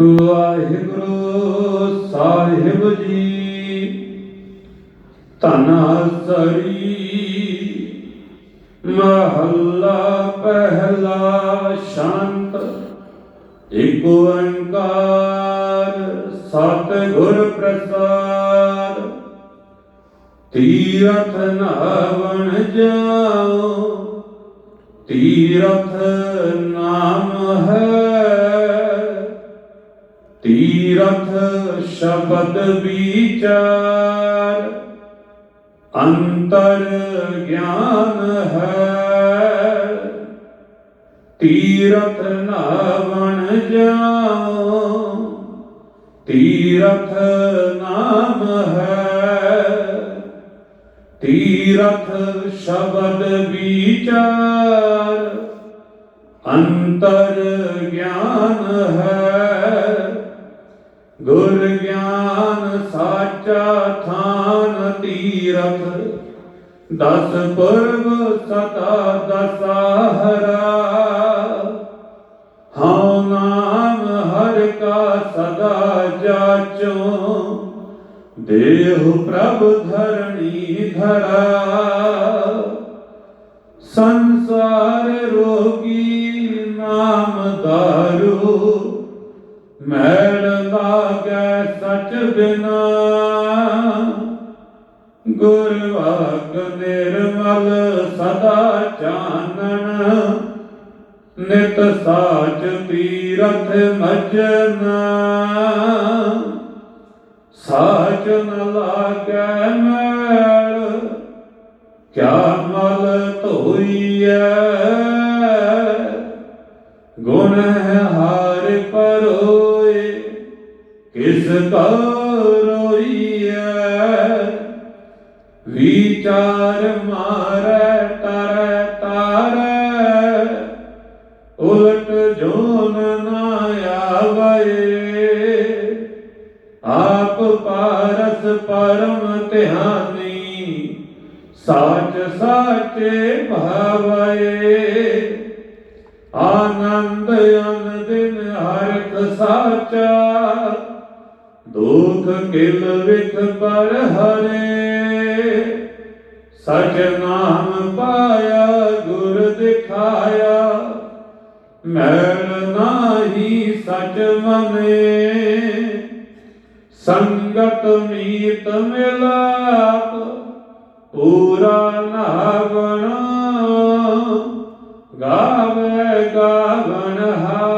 ਵਾਹਿਗੁਰੂ ਸਾਹਿਬ ਜੀ, ਧੰਨ ਸਰੀ ਮਹੱਲਾ ਪਹਿਲਾ ਸ਼ਾਂਤ ਏਕ ਓੰਕਾਰ ਸਤਿਗੁਰ ਪ੍ਰਸਾਦ। ਤੀਰਥ ਨਾਵਣ ਜਾਓ, ਤੀਰਥ ਨਾਮ ਹੈ ਸ਼ਬਦ ਵਿਚਾਰ। ਅੰਤਰ ਗਿਆਨ ਹੈ। ਤੀਰਥ ਨਾਵਣ ਜਾਓ ਤੀਰਥ ਨਾਮ ਹੈ। ਤੀਰਥ ਸ਼ਬਦ ਵਿਚਾਰ। ਅੰਤਰ ਗਿਆਨ ਹੈ। ਗੁਰ ਗਿਆਨ ਸਾਚਾ ਥਾਨ ਤੀਰਥ, ਦਸ ਪੁਰਬ ਸਤਾ ਦਸਾਹਰਾ ਹਉ ਨਾਮ ਹਰ ਕਾ ਸਦਾ ਜਾਚੋ, ਦੇਹ ਪ੍ਰਭ ਧਰਣੀ ਧਰਾ। ਸੰਸਾਰ ਰੋਗੀ ਨਾਮ ਦਾਰੂ, ਮੈਲ ਲਾਗੈ ਸਚ ਬਿਨਾ ਗੁਰ ਵਾਕ ਨਿਰਮਲ ਸਦਾ ਚਾਨਣ, ਨਿਤ ਸਾਚ ਤੀਰਥ ਮਜਨਾ। ਸਾਚ ਨ ਲਾਗੈ ਮੈਲ, ਕਿਆ ਮਲ ਧੋਈਐ? ਗੁਣ ਹਾਰ ਕਿਸ ਕਾ ਰੋਈਐ, ਵਿਚਾਰ ਮਾਰੈ, ਤਰੈ, ਤਾਰੈ, ਉਲਟ ਜੋਨ ਨਾ ਆਵੈ ਆਪ ਪਾਰਸ ਪਰਮ ਧਿਆਨੀ, ਸਾਚ ਸਾਚੇ ਭਾਵੈ ਆਨੰਦ ਅਨ ਦਿਨ ਹਰਿਤ ਸਾਚਾ ਦੁਖ ਕਿਲ ਵਿਖ ਪਰ ਹਰੇ, ਸਚ ਨਾਮ ਪਾਇਆ, ਗੁਰ ਦਿਖਾਇਆ। ਮੈਲ ਨਾਹੀ ਸਚ ਮਨੇ, ਸੰਗਤ ਮੀਤ ਮਿਲਾਪ ਪੂਰਾ ਨਾਵਣ ਗਾਵੇ ਗਾਵਣ ਹਾ।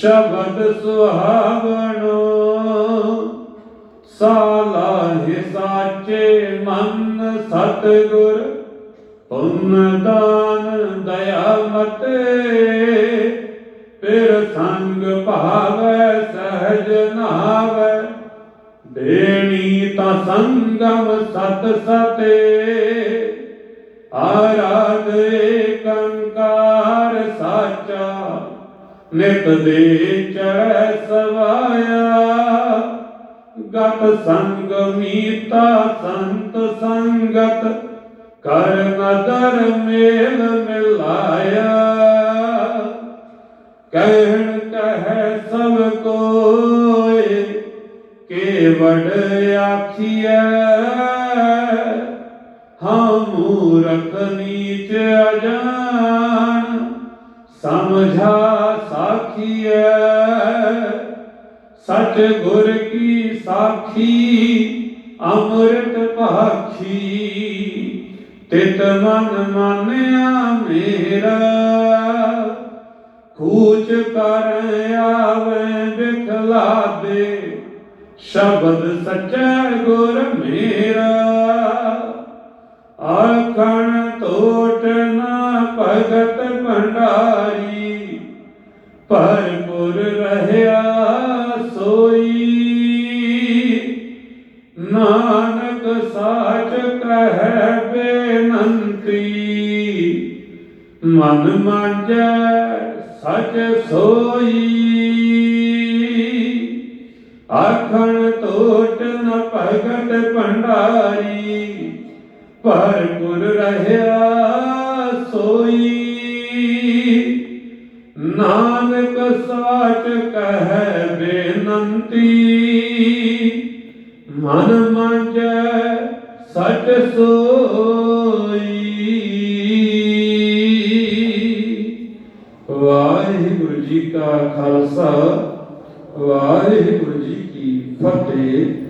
ਸ਼ਬਦ ਸੁਹਾਵਣੋ ਸਾਲਾਹਿ ਸਾਚੇ ਮਨ ਸਤਿਗੁਰ, ਪੁੰਨ ਦਾਨ ਦਇਆ ਮਤੇ, ਫਿਰ ਸੰਗ ਭਾਵੈ ਸਹਜ ਨਾਵੈ, ਦੇਣੀ ਤਾਂ ਸੰਗਮ ਸਤ ਸਤੇ, ਆਰਾਧ ਨਿਤ ਦੇ ਚੜੈ ਸਵਾਇਆ। ਗਤ ਸੰਗ ਮੀਤਾ ਸੰਤ ਸੰਗਤ, ਕਰ ਨਦਰ ਮੇਲ ਮਿਲਾਇਆ। ਕਹਿਣ ਕਹੈ ਸਭ ਕੋਇ ਕੇਵੜ ਆਖੀਐ। ਹਾਂ ਮੂਰਖ ਨੀਚ ਅਜਾਨ, ਸਮਝਾ ਸਾਖੀਐ। ਸਚ ਗੁਰ ਕੀ ਸਾਖੀ, ਅੰਮ੍ਰਿਤ ਭਾਖੀ ਤਿਤ ਮਨ ਮਾਨਿਆ ਮੇਰਾ ਕੂਚ ਕਰ ਆਵੇ ਬਿਖਲਾ ਦੇ ਸ਼ਬਦ ਸੱਚਾ ਗੁਰ ਮੇਰਾ, ਆਖਣ ਤੋਟ ਨਾ ਭਗਤ ਭਰਪੁਰ ਰਹਿਆ ਸੋਈ। ਨਾਨਕ ਸਾਚ ਕਹਿ ਬੇਨੰਤੀ। ਮਨ ਮਾਂਜੈ ਸਚ ਸੋਈ। ਆਖਣ ਟੋਟ ਨ ਭਗਤ ਭੰਡਾਰੀ। ਭਰਪੁਰ ਰਹਿਆ ਸੋਈ। ਨਾਨਕ ਸਾਚ ਕਹੈ ਬੇਨੰਤੀ। ਮਨ ਮੰਜੈ ਸਚ ਸੋਈ। ਵਾਹਿਗੁਰੂ ਜੀ ਕਾ ਖਾਲਸਾ, ਵਾਹਿਗੁਰੂ ਜੀ ਕੀ ਫਤਿਹ।